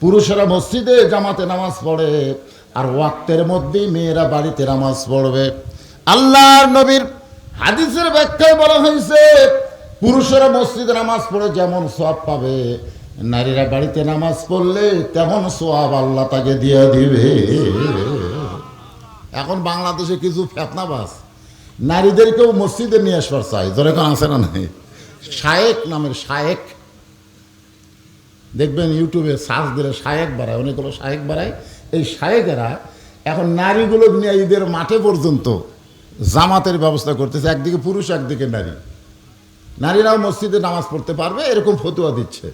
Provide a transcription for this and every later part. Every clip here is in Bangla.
পুরুষেরা মসজিদে জামাতে নামাজ পড়ে, আর ওয়াক্তের মধ্যেই মেয়েরা বাড়িতে নামাজ পড়বে। আল্লাহর নবীর হাদিসের ব্যাখ্যায় বলা হয়েছে, পুরুষেরা মসজিদে নামাজ পড়ে যেমন সব পাবে, নারীরা বাড়িতে নামাজ পড়লে তেমন সোয়াব আল্লাহ তাকে দিয়ে দিবে। এখন বাংলাদেশে কিছু ফেতনাবাস নারীদেরকেও মসজিদে নিয়ে আসবার চাই। ধরে আছে না নাই? শায়েক নামের শায়েক। দেখবেন ইউটিউবে সার্চ দিলে শায়েক বাড়ায় অনেকগুলো শায়েক বাড়ায়। এই শায়েকেরা এখন নারীগুলো নিয়ে ঈদের মাঠে পর্যন্ত জামাতের ব্যবস্থা করতেছে, একদিকে পুরুষ, একদিকে নারী। নারীরাও মসজিদে নামাজ পড়তে পারবে, এরকম ফতুয়া দিচ্ছে।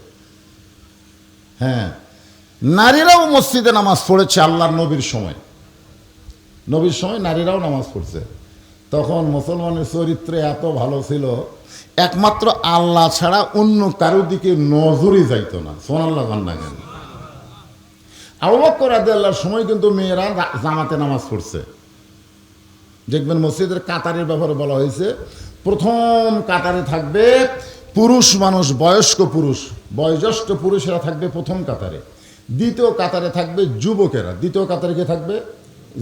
হ্যাঁ নারীরাও মসজিদে নামাজ পড়েছে আল্লাহর নবীর সময়। নবীর সময় নারীরাও নামাজ পড়ছে। তখন মুসলমানের চরিত্রে এত ভালো ছিল একমাত্র আল্লাহ ছাড়া অন্য কারোর দিকে নজরই যাইত না। সোনাল্লাহ কান্না কেন? আবু বকর রাদিয়াল্লাহর সময় কিন্তু মেয়েরা জামাতে নামাজ পড়ছে। দেখবেন মসজিদের কাতারের ব্যাপারে বলা হয়েছে, প্রথম কাতারে থাকবে পুরুষ মানুষ, বয়স্ক পুরুষ, বয়োজ্যেষ্ঠ পুরুষেরা থাকবে প্রথম কাতারে। দ্বিতীয় কাতারে থাকবে যুবকেরা। দ্বিতীয় কাতারে কে থাকবে?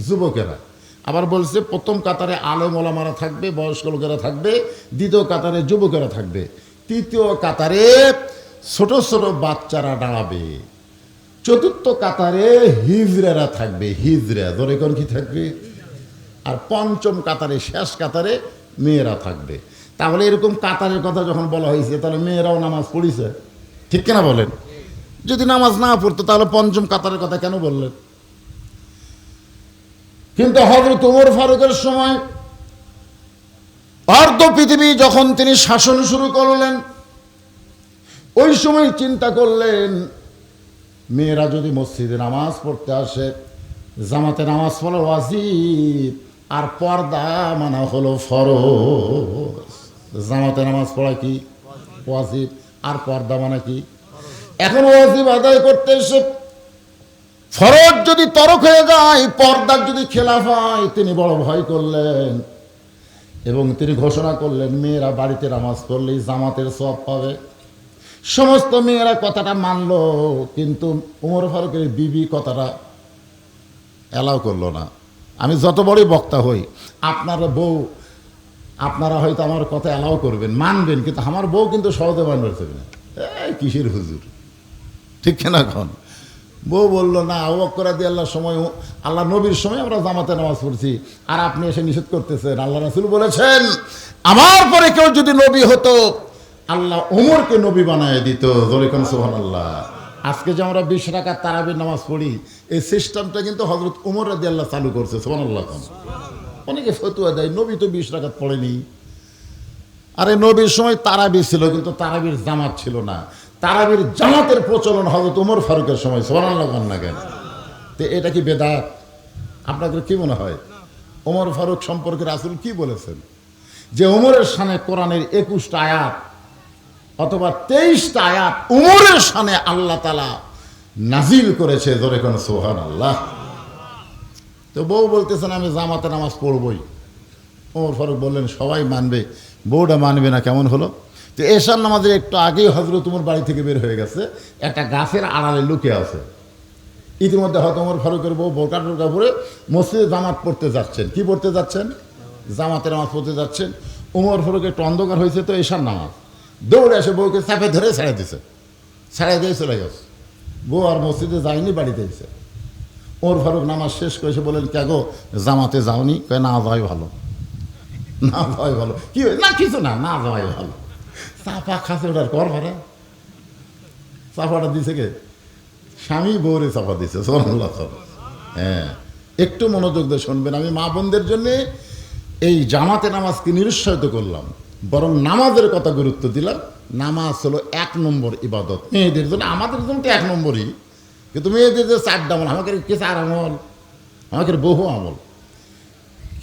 যুবকেরা। আবার বলছে, প্রথম কাতারে আলেম ওলামারা থাকবে, বয়স্ক লোকেরা থাকবে, দ্বিতীয় কাতারে যুবকেরা থাকবে। তৃতীয় কাতারে ছোট ছোট বাচ্চারা দাঁড়াবে। চতুর্থ কাতারে হিজড়ারা থাকবে, হিজড়া। ধরে কোন কি থাকবে? আর পঞ্চম কাতারে, শেষ কাতারে মেয়েরা থাকবে। তাহলে এরকম কাতারের কথা যখন বলা হয়েছে, তাহলে মেয়েরাও নামাজ পড়িছে। ঠিক কিনা বলেন? যদি নামাজ না পড়তো, তাহলে পঞ্চম কাতারের কথা কেন বললেন? কিন্তু হজরত উমর ফারুকের সময় অর্ধ পৃথিবী যখন তিনি শাসন শুরু করলেন, ওই সময় চিন্তা করলেন, মেয়েরা যদি মসজিদে নামাজ পড়তে আসে, জামাতে নামাজ পড়া ওয়াজিব, আর পর্দা মানা হলো ফরজ। জামাতে নামাজ পড়া কি? ওয়াজিব। আর পর্দা মানা কি? এখন ওয়াজিব আদায় করতে এসে ফরজ যদি তরক হয়ে যায়, পর্দার যদি খেলাফ হয়, তিনি বড় ভয় করলেন। এবং তিনি ঘোষণা করলেন, মেয়েরা বাড়িতে নামাজ পড়লেই জামাতের সব পাবে। সমস্ত মেয়েরা কথাটা মানল, কিন্তু উমর ফারুকের বিবি কথাটা অ্যালাউ করল না। আমি যত বড়ই বক্তা হই, আপনারা বউ, আপনারা হয়তো আমার কথা অ্যালাউ করবেন, মানবেন, কিন্তু আমার বউ কিন্তু সহজে মানবে না। এই কিসের হুজুর? ঠিক কিনা এখন বউ বলল, না অবকরা দিয়ে আল্লাহর সময় আল্লাহ নবীর সময় আমরা জামাতে নামাজ পড়ছি। আর আপনি এসে নিষেধ করতেছেন। আল্লাহ রাসুল বলেছেন, আমার পরে কেউ যদি নবী হতো, আল্লাহ ওমরকে নবী বানায় দিত। সোহান আল্লাহ আজকে যে আমরা বিশ টাকা তারাবির নামাজ পড়ি, এই সিস্টেমটা কিন্তু হজরত উমর রাদি আল্লাহ চালু করছে সোহান আল্লাহ অনেকে ফতুয়া দেয়, নবী তো বিশ টাকা পড়েনি। আরে নবীর সময় তারাবি ছিল, কিন্তু তারাবির জামাত ছিল না। তারাবির জামাতের প্রচলন হজরত উমর ফারুকের সময় সোহানাল্লাহ না কেন? তো এটা কি বেদাত? আপনাদের কি মনে হয়? ওমর ফারুক সম্পর্কে রাসুল কি বলেছেন? যে উমরের সানে কোরআনের একুশটা আয়াত অথবা তেইশটা আয়াত উমরের সানে আল্লাহ তালা নাজিল করেছে, ধরে কোন সোহান আল্লাহ তো বউ বলতেছেন আমি জামাতে নামাজ পড়বই। ওমর ফারুক বললেন, সবাই মানবে। বউটা মানবে না, কেমন হলো? তো এশার নামাজের একটু আগেই হজরত উমর বাড়ি থেকে বের হয়ে গেছে, একটা গাছের আড়ালে লুকে আছে। ইতিমধ্যে হয়তো ওমর ফারুকের বউ বোরকা টোরকা পরে মসজিদে জামাত পড়তে যাচ্ছেন। কি পড়তে যাচ্ছেন? জামাতের নামাজ পড়তে যাচ্ছেন। উমর ফারুক একটু অন্ধকার হয়েছে তো এশার নামাজ। দৌড়ে এসে বউকে চাপে ধরে ছেড়ে দিছে। ছেড়ে দিয়ে চলে গেছে। বউ আর মসজিদে যায়নি, বাড়িতে এসে। ওমর ফারুক নামাজ শেষ করেছে বলেন ক্যাগো জামাতে যাওনি? কয়ে, না যাওয়াই ভালো। না যাওয়াই ভালো। কি না, কিছু না না যাওয়াই ভালো। চাপা খাসে ওটার কর ভাড়া। চাপাটা দিছে কে? স্বামী বউরে চাপা দিছে সোনাল্লাহ হ্যাঁ একটু মনোযোগ দিয়ে শুনবেন। আমি মা বোনদের জন্যে এই জামাতে নামাজকে নিরুৎসাহিত করলাম, বরং নামাজের কথা গুরুত্ব দিলাম। নামাজ হলো এক নম্বর ইবাদত। মেয়েদের জন্য, আমাদের জন্য তো এক নম্বরই। কিন্তু মেয়েদের যে চারটা আমল, আমাকে কে চার আমল? আমাকে বহু আমল।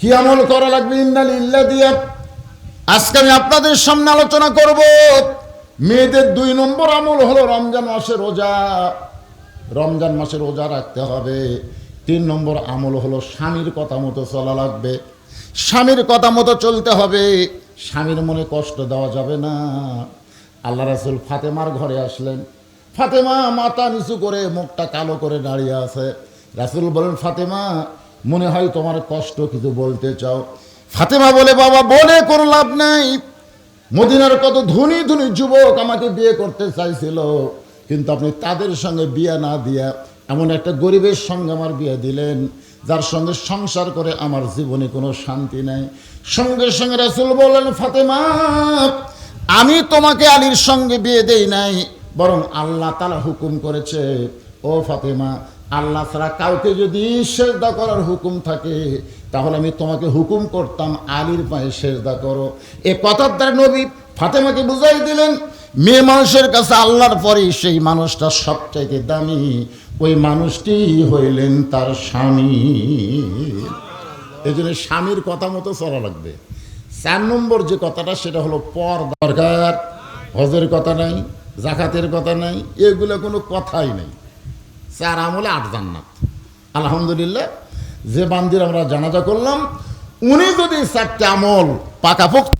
কি আমল করা লাগবে? ইন্দাল ইল্লা দিয়া আজকে আমি আপনাদের সামনে আলোচনা করব, মেয়েদের দুই নম্বর আমল হলো রমজান মাসে রোজা। রমজান মাসে রোজা রাখতে হবে। তিন নম্বর আমল হলো স্বামীর কথা মতো চলা লাগবে। স্বামীর কথা মতো চলতে হবে। স্বামীর মনে কষ্ট দেওয়া যাবে না। আল্লাহ রাসুল ফাতেমার ঘরে আসলেন। ফাতেমা মাথা নিচু করে মুখটা কালো করে দাঁড়িয়ে আছে। রাসুল বলেন, ফাতেমা, মনে হয় তোমার কষ্ট কিছু বলতে চাও। ফাতেমা বলে, বাবা, বলে কোনো লাভ নাই। মদিনার কত ধনী ধনী যুবক আমাকে বিয়ে করতে চাইছিল। কিন্তু আপনি তাদের সঙ্গে বিয়ে না দিয়া এমন একটা গরিবের সঙ্গে আমার বিয়ে দিলেন, যার সঙ্গে সংসার করে আমার জীবনে কোনো শান্তি নাই। সঙ্গে সঙ্গে রাসুল বললেন, ফাতেমা, আমি তোমাকে আলীর সঙ্গে বিয়ে দেই নাই, বরং আল্লাহ তালা হুকুম করেছে, ও ফাতেমা, আল্লাহ ছাড়া কাউকে যদি সেজদা করার হুকুম থাকে তাহলে আমি তোমাকে হুকুম করতাম, আলীর পায়ে সেজদা করো। এ কথার দ্বারা নবী ফাতেমাকে বুঝাই দিলেন, মেয়ে মানুষের কাছে আল্লাহর পরেই সেই মানুষটা সবচাইতে দামি। ওই মানুষটি হইলেন তার স্বামী। এই জন্য স্বামীর কথা মতো চলা লাগবে। চার নম্বর যে কথাটা, সেটা হলো পর দরকার। হজের কথা নাই, জাকাতের কথা নাই, এগুলো কোনো কথাই নেই। চার আমলে আট জান্নাত। আলহামদুলিল্লাহ যে বান্দির আমরা জানাজা করলাম, উনি যদি চারটে আমল পাকাপোক্ত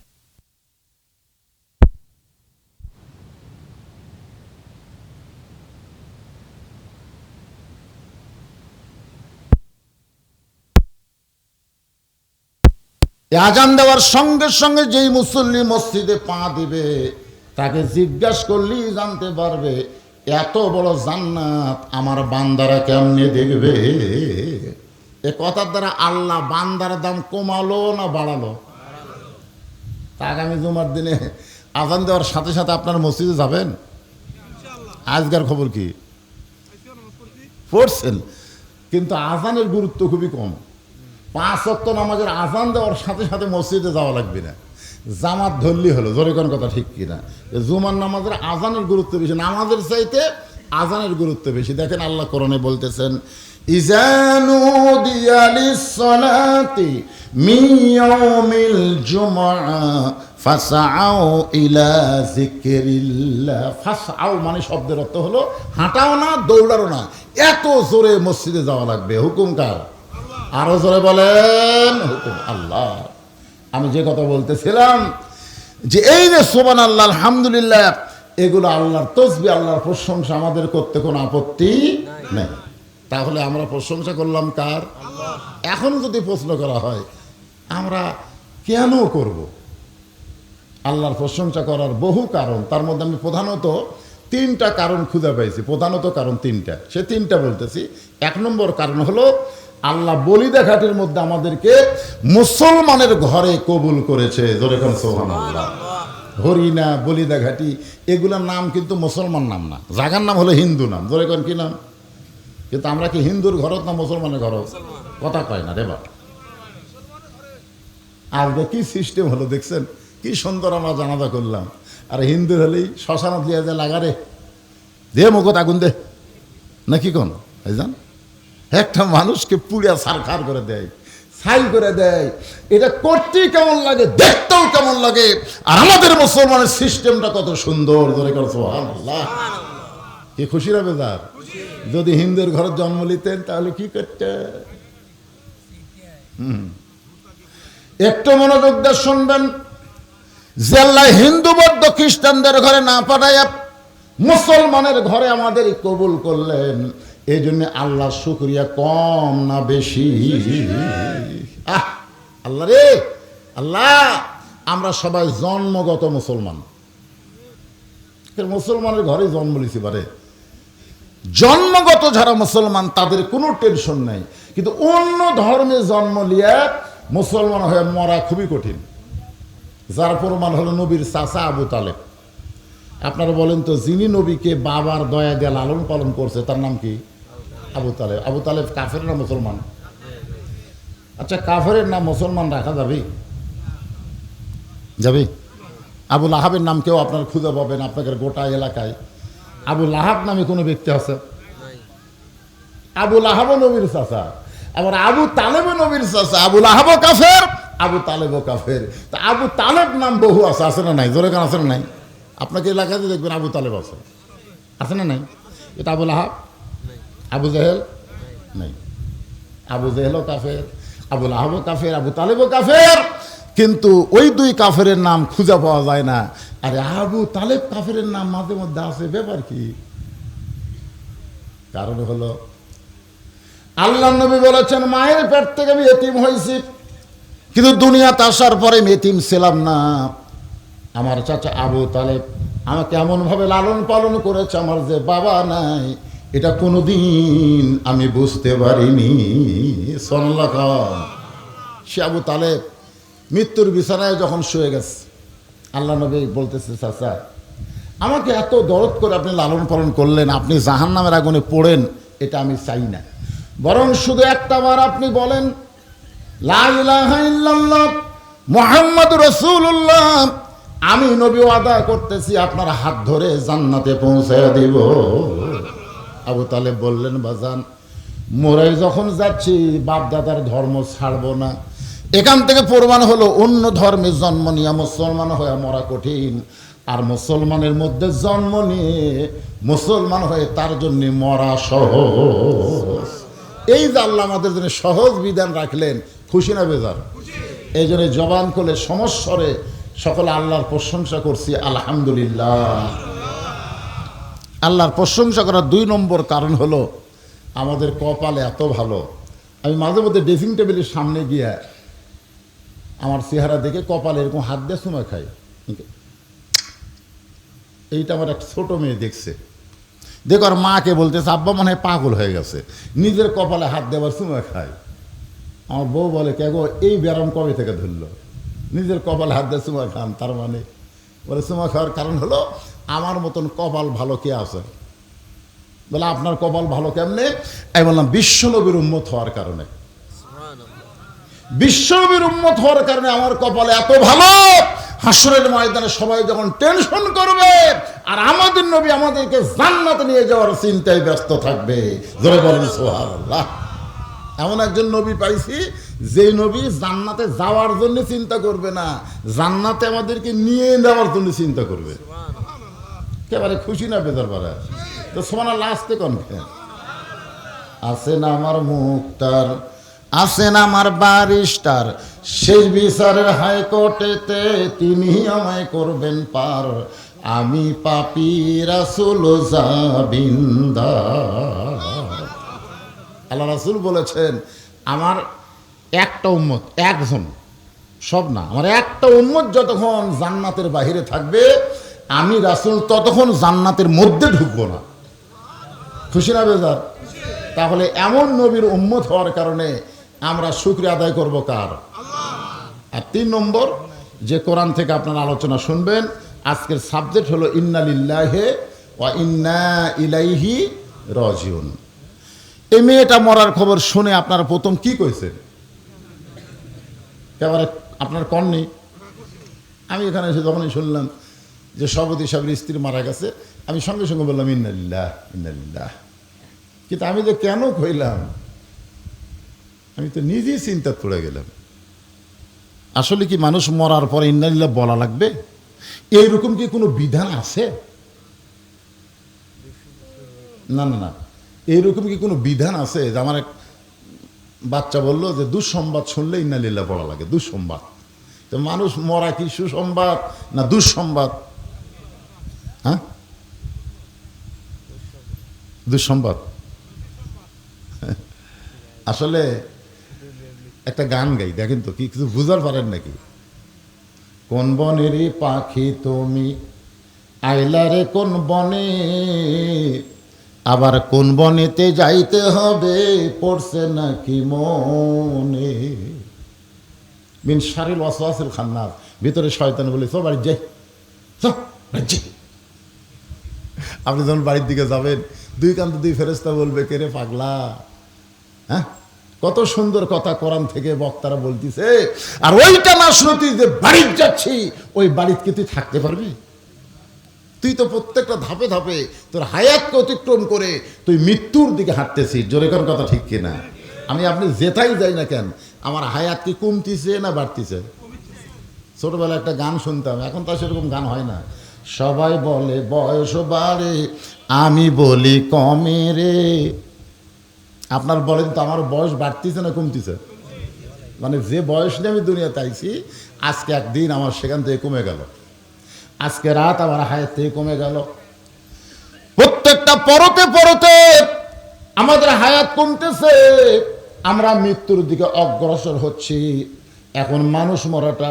এ আজান দেওয়ার সঙ্গে সঙ্গে যেই মুসল্লি মসজিদে পা দিবে, তাকে জিজ্ঞাসা করলেই জানতে পারবে, এত বড় জান্নাত আমার বান্দারা কেমনে দেখবে? এ কথার দ্বারা আল্লাহ বান্দার দাম কমালো না বাড়ালো? আগামী জুমার দিনে আজান দেওয়ার সাথে সাথে আপনার মসজিদে যাবেন? আজকের খবর কি? পড়ছেন। কিন্তু আজানের গুরুত্ব খুবই কম। পাঁচ অক্ত নামাজের আজান দেওয়ার সাথে সাথে মসজিদে যাওয়া লাগবে না। জামাত ধরলি হলো জোরে কোন কথা ঠিক কিনা জুমার নামাজের আজানের গুরুত্ব বেশি নামাজের চাইতে আজানের গুরুত্ব বেশি। দেখেন আল্লাহ কোরআনে বলতেছেন মিয়াউমিল জুমআ ফাসআউ ইলা যিকরিল্লাহ ফাসআউ মানে শব্দের অর্থ হলো হাঁটাও না দৌড়াও না। এত জোরে মসজিদে যাওয়া লাগবে। হুকুম কার? আরও জোরে বলেন হুকুম আল্লাহ। আমি যে কথা বলতেছিলাম যে এই যে সোবান আল্লাহ আলহামদুলিল্লাহ এগুলো আল্লাহর তসবি আল্লাহর প্রশংসা আমাদের করতে কোনো আপত্তি নেই। তাহলে আমরা প্রশংসা করলাম কার? এখন যদি প্রশ্ন করা হয়, আমরা কেন করব? আল্লাহর প্রশংসা করার বহু কারণ, তার মধ্যে আমি প্রধানত তিনটা কারণ খুঁজে পেয়েছি। প্রধানত কারণ তিনটা। সে তিনটা বলতেছি। এক নম্বর কারণ হলো, আল্লাহ বলিদাঘাটের মধ্যে আমাদেরকে মুসলমানের ঘরে কবুল করেছে। যেরকম সোহান আল্লাহ হরিণা, বলিদাঘাটি, এগুলোর নাম কিন্তু মুসলমান নাম না। জাগার নাম হলো হিন্দু নাম। যেরকম কি নাম? কিন্তু আমরা কি হিন্দুর ঘরত না মুসলমানের ঘরত কথা কয় না রে বাবা আজকে কি সিস্টেম হলো দেখছেন? কি সুন্দর আমরা জানাজা করলাম। আর হিন্দু হলেই শ্মশান দিয়ে যে লাগারে দে মুখত আগুন দে। নাকি কোন? জান একটা মানুষকে পুড়িয়া সারখার করে দেয় ছাই করে দেয়। এটা করতেই কেমন লাগে, দেখতেও কেমন লাগে। আর আমাদের মুসলমানের সিস্টেমটা কত সুন্দর ধরে করছ আল্লাহ কি খুশি হবে তার যদি হিন্দুর ঘরে জন্ম নিতেন, তাহলে কি করতে। একটু মনোযোগ দিয়ে শুনবেন। যে আল্লাহ হিন্দু, বৌদ্ধ, খ্রিস্টানদের ঘরে না পাঠাইয়া মুসলমানের ঘরে আমাদের কবুল করলেন, এই জন্য আল্লাহ শুক্রিয়া কম না বেশি। আল্লাহ রে, আল্লাহ, আমরা সবাই জন্মগত মুসলমান। মুসলমানের ঘরে জন্ম লিছি পারে জন্মগত যারা মুসলমান, তাদের কোনো টেনশন নাই। কিন্তু অন্য ধর্মে জন্ম লিয়ে মুসলমান হয়ে মরা খুবই কঠিন। যার প্রমাণ হলো নবীর চাচা আবু তালেব। আপনারা বলেন তো, যিনি নবীকে বাবার দয়া দিয়ে লালন পালন করছে, তার নাম কি? আবু তালেব। আবু তালেব কাফের না মুসলমান? আচ্ছা কাফের নাম মুসলমান রাখা যাবে? যাবে? আবু লাহাবের নাম কেউ আপনার খুঁজে পাবেন আপনাদের গোটা এলাকায়। আবু লাহাব নামে কোনো ব্যক্তি আছে? আবু লাহাবও নবীর চাচা। আবার আবু তালেবও নবীর চাচা। আবু লাহাবও কাফের, আবু তালেবও কাফের। তা আবু তালেব নাম বহু আছে আছে না নাই? জোরে গান আছে না নাই? আপনাকে এলাকাতে দেখবেন আবু তালেব আছে। আছে না নাই? এটা আবু লাহাব? আবু জাহেল? নাই। আবু জেহেলও কাফের, আবু লাহাবও কাফের, আবু তালেবও কাফের। কিন্তু ওই দুই কাফেরের নাম খুঁজে পাওয়া যায় না। আরে আবু তালেব কাফেরের নাম মাঝে মধ্যে আছে, ব্যাপার কি? কারণ হলো, আল্লাহ নবী বলেছেন, মায়ের পেট থেকে আমি এতিম হয়েছি। কিন্তু দুনিয়াতে আসার পরে এতিম ছিলাম না। আমার চাচা আবু তালেব আমাকে এমনভাবে লালন পালন করেছে, আমার যে বাবা নাই, এটা কোনোদিন আমি বুঝতে পারিনি। সন্লা সে আবু তালেব মৃত্যুর বিছানায় যখন শুয়ে গেছে, আল্লাহ নবী বলতেছে, চাচা, আমাকে এত দরদ করে আপনি লালন পালন করলেন, আপনি জাহান নামের আগুনে পড়েন, এটা আমি চাই না। বরং শুধু একটা বার আপনি বলেন মুহাম্মদ রাসূলুল্লাহ, আমি নবী ওয়াদা করতেছি, আপনার হাত ধরে জান্নাতে পৌঁছে দিব। আবু তালে বললেন, বাজান মোরাই যখন যাচ্ছি, বাপদাদার ধর্ম ছাড়বো না এখান থেকে প্রমাণ হলো, অন্য ধর্মে জন্ম নিয়ে মুসলমান হয়ে মরা কঠিন। আর মুসলমানের মধ্যে জন্ম নিয়ে মুসলমান হয়ে তার জন্য মরা সহজ। এই যে আল্লাহ আমাদের জন্য সহজ বিধান রাখলেন, খুশি না বেজার? এই জন্য জবান করলে সমস্বরে সকলে আল্লাহর প্রশংসা করছি, আলহামদুলিল্লাহ। আল্লাহর প্রশংসা করার দুই নম্বর কারণ হলো, আমাদের কপালে এত ভালো। আমি মাঝে মধ্যে ড্রেসিং টেবিলের সামনে গিয়ে আমার চেহারা দেখে কপালে এরকম হাত দিয়ে সময় খাই এইটা আমার এক ছোট মেয়ে দেখছে। দেখো আর মাকে বলতেছে, আব্বা মনে হয় পাগল হয়ে গেছে। নিজের কপালে হাত দেওয়ার সময় খায়। আমার বউ বলে, কে গো, এই ব্যায়াম কবে থেকে ধরলো? নিজের কপালে হাত দিয়ে চুমা খান, তার মানে? বলে চুমা খাওয়ার কারণ হলো, আমার মতন কপাল ভালো কে আছে? বলে, আপনার কপাল ভালো কেমনে? আমি বললাম, বিশ্বনবীর উন্মত হওয়ার কারণে। বিশ্বনবীর উন্মত হওয়ার কারণে আমার কপালে এত ভালো। হাসরের ময়দানে সবাই যখন টেনশন করবে, আর আমাদের নবী আমাদেরকে জান্নাতে নিয়ে যাওয়ার চিন্তায় ব্যস্ত থাকবে। জোরে বলেন সোহাল্লাহ এমন একজন নবী পাইছি, যে নবী জান্নাতে যাওয়ার জন্য চিন্তা করবে না, জান্নাতে আমাদেরকে নিয়ে নেওয়ার জন্য চিন্তা করবে। একেবারে খুশি না বেদার পাড়া তো সমানা লাস্টে কনফে আছেন আমার মুক্তার আছেন আমার বারিস্টার শেষ বিচারের হাইকোর্টেতে তিনি আমায় করবেন পার। আমি পাপি রাসুল আল্লাহ রাসুল বলেছেন, আমার একটা উম্মত, একজন, সব না, আমার একটা উম্মত যতক্ষণ জান্নাতের বাহিরে থাকবে, আমি রাসুল ততক্ষণ জান্নাতের মধ্যে ঢুকবো না। খুশি না বেজার? তাহলে এমন নবীর উম্মত হওয়ার কারণে আমরা শুক্রিয়া আদায় করব কার? আর তিন নম্বর যে কোরআন থেকে আপনারা আলোচনা শুনবেন আজকের সাবজেক্ট হলো ইন্নালিল্লাহে ওয়া ইন্না ইলাইহি রাজিউন। এই মেয়েটা মরার খবর শুনে আপনারা প্রথম কি কইছেন? এবারে আপনার কন নেই? আমি এখানে এসে যখনই শুনলাম যে সভাপতি সাহেবের স্ত্রী মারা গেছে আমি সঙ্গে সঙ্গে বললাম ইন্নালিল্লাহ ইন্নালিল্লাহ কিন্তু আমি যে কেন কইলাম? আমি তো নিজেই চিন্তা পড়ে গেলাম। আসলে কি মানুষ মরার পর ইন্নালিল্লাহ বলা লাগবে? এইরকম কি কোনো বিধান আছে? না না না। এইরকম কি কোনো বিধান আছে যে আমার এক বাচ্চা বলল যে দুঃসংবাদ শুনলে ইন্নালিল্লাহ বলা লাগে? দুঃসংবাদ। তো মানুষ মরা কি সুসংবাদ না দুঃসংবাদ? হ্যাঁ? দুঃসংবাদ। আসলে একটা গান গাই, দেখেন তো, কি কিছু বুঝার পারেন নাকি? কোন বনেরই পাখি তুমি? আইলা রে কোন বনে? আবার কোন বনেতে যাইতে হবে, পড়ছে নাকি মনে? মিন শারিল ওয়াসওয়াসিল খান্নাস ভিতরে শয়তান বলে সব বাড়ি যাই। আপনি যখন বাড়ির দিকে যাবেন, দুই কান্ত দুই ফেরেস্তা বলবে, কে রে পাগলা? হ্যাঁ? কত সুন্দর কথা কোরআন থেকে বক্তারা বলতেছে, আর ওইটা না শুনে যে বাড়ির যাচ্ছি, ওই বাড়িতে তুই থাকতে পারবি? তুই তো প্রত্যেকটা ধাপে ধাপে তোর হায়াতকে অতিক্রম করে তুই মৃত্যুর দিকে হাঁটতেছিস, জোরে কোন কথা ঠিক কিনা? আমি আপনি যেথাই যাই না কেন, আমার হায়াত কি কমতিছে না বাড়তিছে? ছোটবেলায় একটা গান শুনতাম, এখন তো সেরকম গান হয় না। সবাই বলে, বয়স বাড়ে, আমি বলি কমে রে। আপনার বলেন তো আমার বয়স বাড়তিছে না কমতিছে? মানে যে বয়স নিয়ে আমি দুনিয়াতে আইছি, আজকে একদিন আমার সেখান থেকে কমে গেল। আজকে রাত আমার হায়াত থেকে কমে গেল। প্রত্যেকটা পরতে পরতে আমাদের হায়াত কমতেছে। আমরা মৃত্যুর দিকে অগ্রসর হচ্ছি। এখন মানুষ মরাটা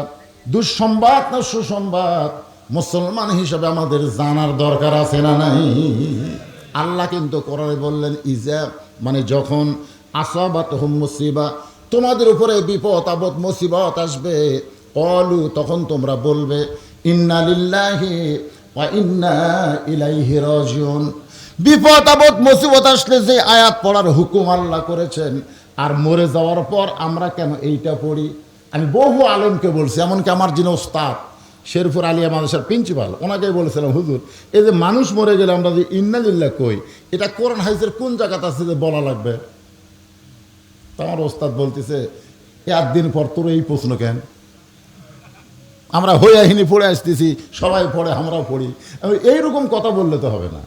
দুঃসংবাদ না সুসংবাদ? মুসলমান হিসাবে আমাদের জানার দরকার আছে না নাই? আল্লাহ কিন্তু করারে বললেন, ইজা মানে যখন আসাবাত হুম মুসিবা, তোমাদের উপরে বিপদ, আপদ, মুসিবত আসবে অলু তখন তোমরা বলবে, ইন্না লিল্লাহি ওয়া ইন্না ইলাইহি রাজিউন। বিপদ, আপদ, মুসিবত আসলে যে আয়াত পড়ার হুকুম আল্লাহ করেছেন, আর মরে যাওয়ার পর আমরা কেন এইটা পড়ি? আমি বহু আলমকে বলছি, এমনকি আমার যিনি ওস্তাদ শেরফুর আলিয়া মাদ্রাসার প্রিন্সিপাল ওনাকে বলেছিলাম, হুজুর, এই যে মানুষ মরে গেলে আমরা যে ইন্নালিল্লাহ কই, এটা কোরআন হাইসের কোন জায়গাতে আছে যে বলা লাগবে? তা আমার ওস্তাদ বলতেছে একদিন পর তোর এই প্রশ্ন কেন? আমরা হইয়াহিনী পড়ে আসতেছি, সবাই পড়ে, আমরাও পড়ি। এইরকম কথা বললে তো হবে না।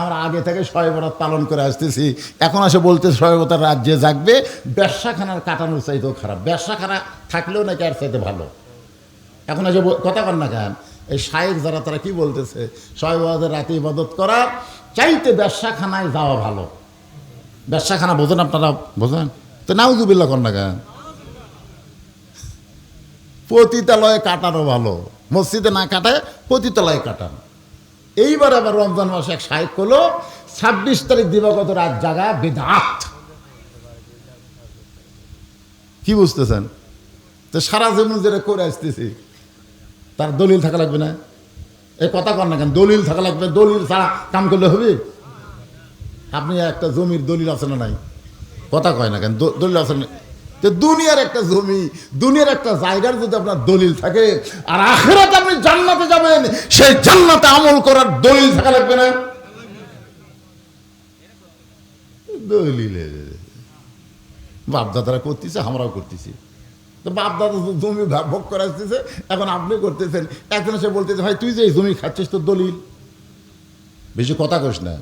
আমরা আগে থেকে শয়েবরাত পালন করে আসতেছি, এখন এসে বলতে শয়েবতার রাজ্যে জাগবে, ব্যবসাখানার কাটানোর চাইতেও খারাপ। ব্যবসাখানা থাকলেও নাকি আর চাইতে ভালো। এখন বল- কথা কর না কেন? এই শায়েক যারা, তারা কি বলতেছে? শয়েবাদের রাতে ইবাদত করা চাইতে ব্যবসাখানায় যাওয়া ভালো। ব্যবসাখানা বোঝেন আপনারা? বোঝেন? তো নাউজুবিল্লা কর না কেন? পতিতালয়ে কাটানো ভালো। মসজিদে না কাটায় পতিতালয়ে কাটান। এইবার আবার রমজান মাসে এক সাহেব করল ছাব্বিশ তারিখ দিবাগত রাত জাগা বেদাত। কি বুঝতেছেন? তো সারা জীবন যেটা করে আসতেছি। তার দলিল থাকা লাগবে না। এই কথা কর না কেন? দলিল থাকা লাগবে। দলিল ছাড়া কাম করলে হবে? আপনি একটা জমির দলিল আছে না নাই? কথা কয় না কেন? দলিল আছে না তো দুনিয়ার একটা জমি, দুনিয়ার একটা জায়গার যদি আপনার দলিল থাকে, আর আখেরাতে আপনি জান্নাতে যাবেন, সেই জান্নাতে আমল করার দলিল থাকা লাগবে না। দলিলে বাপদাদারা করতেছে, আমরাও করতেছি। তো বাপদাদা তো জমি ভাগ ভোগ করে আসতেছে, এখন আপনি করতেছেন। একজন এসে বলতেছে, ভাই, তুই যে জমি খাচ্ছিস তোর দলিল? বেশি কথা কস না।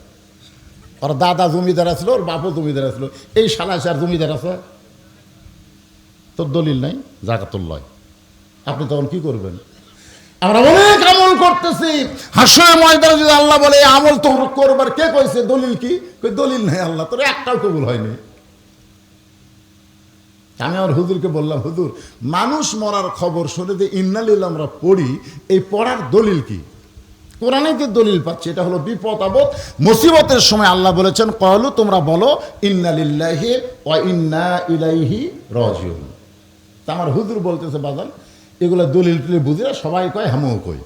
ওর দাদা জমিদার আসলো ওর বাপও জমিদার আসলো এই শালা আর জমিদার আছে? তোর দলিল নাই? জাকাতুল লয় আপনি তখন কি করবেন? আমরা অনেক আমল করতেছি। হাসরে ময়দানে যদি আল্লাহ বলে আমল তোর করবার কে কইছে? দলিল কি? দলিল নাই আল্লাহ, তোর একটাও কবুল হয়নি। আমি আমার হুজুরকে বললাম, হুজুর, মানুষ মরার খবর শুনে যে ইন্নালিল আমরা পড়ি, এই পড়ার দলিল কি? কোরআনে যে দলিল পাচ্ছি, এটা হলো বিপদ, আপদ, মুসিবতের সময় আল্লাহ বলেছেন কহলু তোমরা বলো, ইন্নালিল্লাহি ওয়া ইন্না ইলাইহি রাজিউন। তা আমার হুজুর বলতেছে, বাজান, এগুলো দলিল টলিল বুঝিরা সবাই কয়, হামও কই